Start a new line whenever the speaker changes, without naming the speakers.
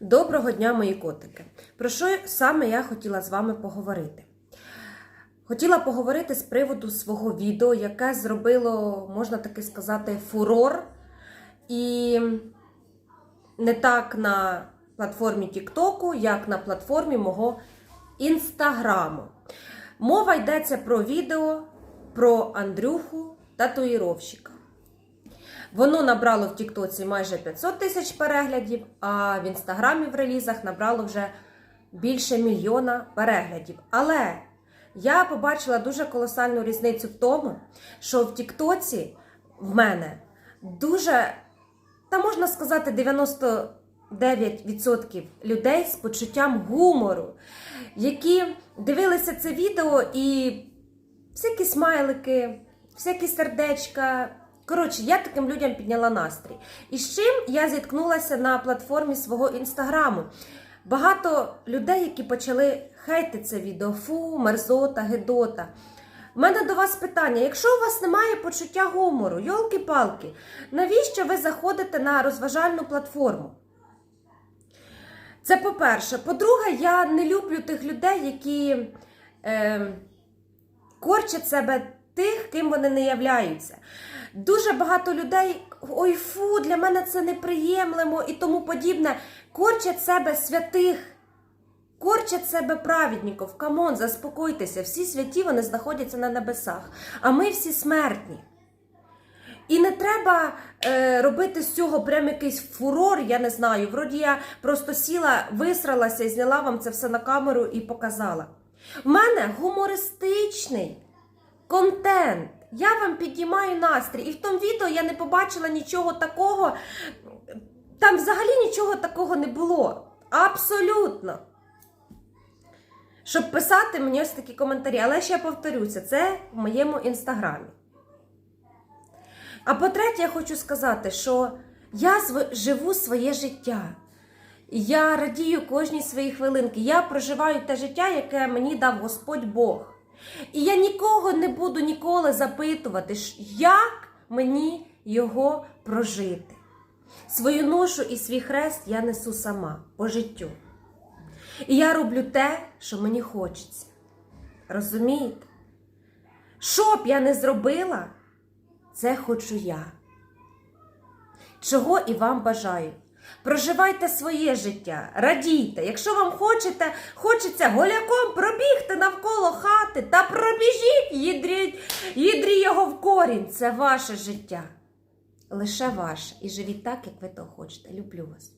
Доброго дня, мої котики! Про що саме я хотіла з вами поговорити? Хотіла поговорити з приводу свого відео, яке зробило, можна таки сказати, фурор. І не так на платформі Тіктоку, як на платформі мого Інстаграму. Мова йдеться про відео про Андрюху татуїровщика. Воно набрало в Тіктоці майже 500 тисяч переглядів, а в інстаграмі в релізах набрало вже більше мільйона переглядів. Але я побачила дуже колосальну різницю в тому, що в Тіктоці в мене дуже, та можна сказати, 99% людей з почуттям гумору, які дивилися це відео і всякі смайлики, всякі сердечка. Коротше, я таким людям підняла настрій. І з чим я зіткнулася на платформі свого інстаграму. Багато людей, які почали хейти це відео, фу, мерзота, гедота. У мене до вас питання: якщо у вас немає почуття гумору, йолки-палки, навіщо ви заходите на розважальну платформу? Це по-перше. По-друге, я не люблю тих людей, які е, корчать себе тих, ким вони не являються. Дуже багато людей, ой фу, для мене це неприємлемо і тому подібне, корчать себе святих, корчать себе праведників. Камон, заспокойтеся, всі святі вони знаходяться на небесах, а ми всі смертні. І не треба е, робити з цього прям якийсь фурор, я не знаю. Вроді я просто сіла, висралася і зняла вам це все на камеру і показала. В мене гумористичний контент. Я вам піднімаю настрій. І в тому відео я не побачила нічого такого. Там взагалі нічого такого не було. Абсолютно. Щоб писати мені ось такі коментарі. Але ще повторюся, це в моєму інстаграмі. А по-третє, я хочу сказати, що я живу своє життя. Я радію кожній своїй хвилинки. Я проживаю те життя, яке мені дав Господь Бог. І я нікого не буду ніколи запитувати, як мені його прожити. Свою ношу і свій хрест я несу сама по життю. І я роблю те, що мені хочеться. Розумієте? Що б я не зробила, це хочу я. Чого і вам бажаю. Проживайте своє життя, радійте. Якщо вам хочете, хочеться голяком пробігти навколо хати та пробіжіть, їдрі, їдрі його в корінь. Це ваше життя. Лише ваше. І живіть так, як ви того хочете. Люблю вас.